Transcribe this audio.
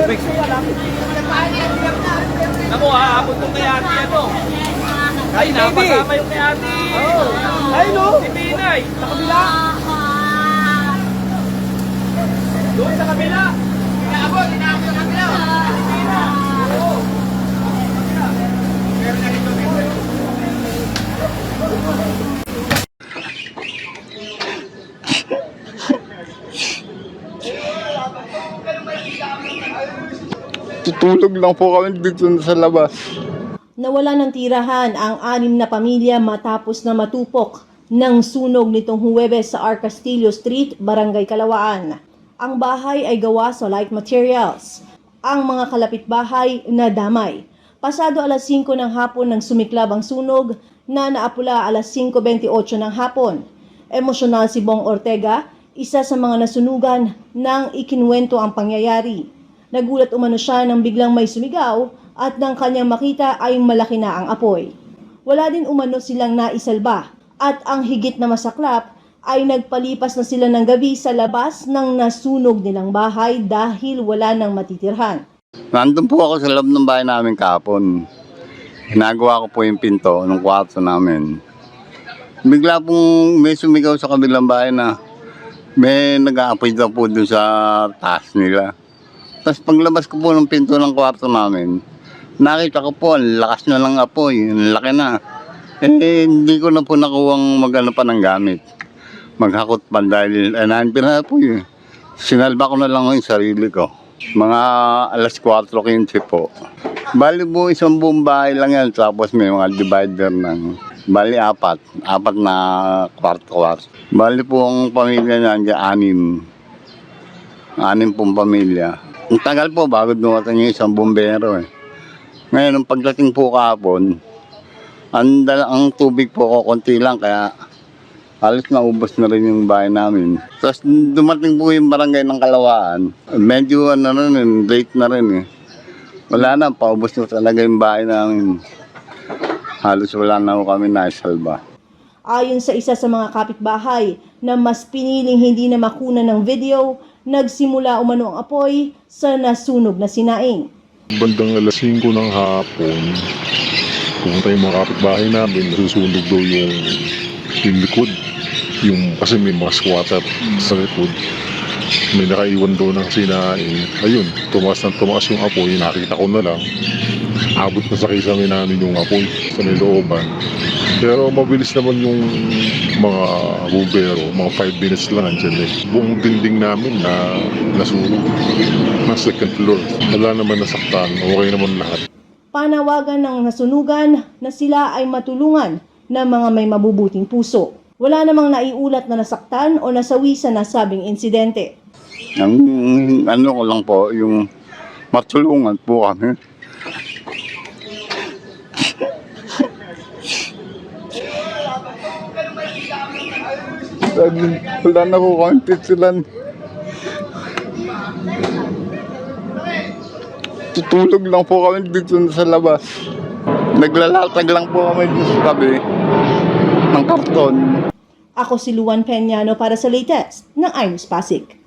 Tubig. Naku, hahabot ko kay ate ano. Ay, napasama yung kay ate. Ay, no? Si Pinay. Sa Tutulog lang po kami dito sa labas. Nawala ng tirahan ang anim na pamilya matapos na matupok ng sunog nitong Huwebes sa R. Castillo Street, Barangay Kalawaan. Ang bahay ay gawa sa light materials. Ang mga kalapit bahay na damay. Pasado alas 5 ng hapon nang sumiklab ang sunog na naapula alas 5.28 ng hapon. Emosyonal si Bong Ortega, isa sa mga nasunugan nang ikinwento ang pangyayari. Nagulat umano siya nang biglang may sumigaw at nang kanyang makita ay malaki na ang apoy. Wala din umano silang naisalba at ang higit na masaklap ay nagpalipas na sila ng gabi sa labas ng nasunog nilang bahay dahil wala nang matitirhan. Nandun po ako sa loob ng bahay namin kahapon. Ginagawa ko po yung pinto ng kwarto namin. Bigla pong may sumigaw sa kabilang bahay na may nag-aapoy daw po dun sa taas nila. Tapos paglabas ko po ng pinto ng kwarto namin, nakita ko po, ang lakas na lang apoy, ang laki na. Eh, hindi ko na po nakuwang magano pa ng gamit. Maghakot pa dahil eh, nahanpin na po yun. Sinalba ko na lang yung sarili ko. Mga alas 4.15 po. Bali po isang buong bahay lang yan. Tapos may mga divider ng bali apat. Apat na kwarto-kwarto. Bali po ang pamilya niya anim. Anim pong pamilya. Ang tagal po bago dumating yung isang bombero eh. Ngayon, nung pagdating po kahapon, ang, ang tubig po ko konti lang kaya halos naubos na rin yung bahay namin. Tapos dumating po yung barangay ng Kalawaan. Medyo ano na rin, late na rin eh. Wala na, paubos na talaga yung bahay namin. Halos wala na ho kami naisalba. Ayon sa isa sa mga kapitbahay na mas piniling hindi na makuna ng video, nagsimula umano ang apoy sa nasunog na sinaing. Bandang alas 5 ng hapon, pumunta yung mga kapitbahay namin, nasusunog daw yung, yung likod. Yung, kasi may mga squatter sa likod. May nakaiwan daw ng sinain. Ayun, tumaas ng tumaas yung apoy, nakita ko na lang. Abot na sa kisame namin yung apoy sa may looban. Pero mabilis naman yung mga bumbero, mga 5 minutes lang andyan eh. Buong dingding namin na nasunog ng second floor. Wala naman nasaktan, okay naman lahat. Panawagan ng nasunugan na sila ay matulungan ng mga may mabubuting puso. Wala namang naiulat na nasaktan o nasawi sa nasabing insidente. Ang ano ko lang po, yung matulungan po kami. Wala na po kami titilan. Tutulog lang po kami dito sa labas. Naglalatag lang po kami dito sa tabi ng karton. Ako si Luan Peñano para sa latest ng Iris Pasig.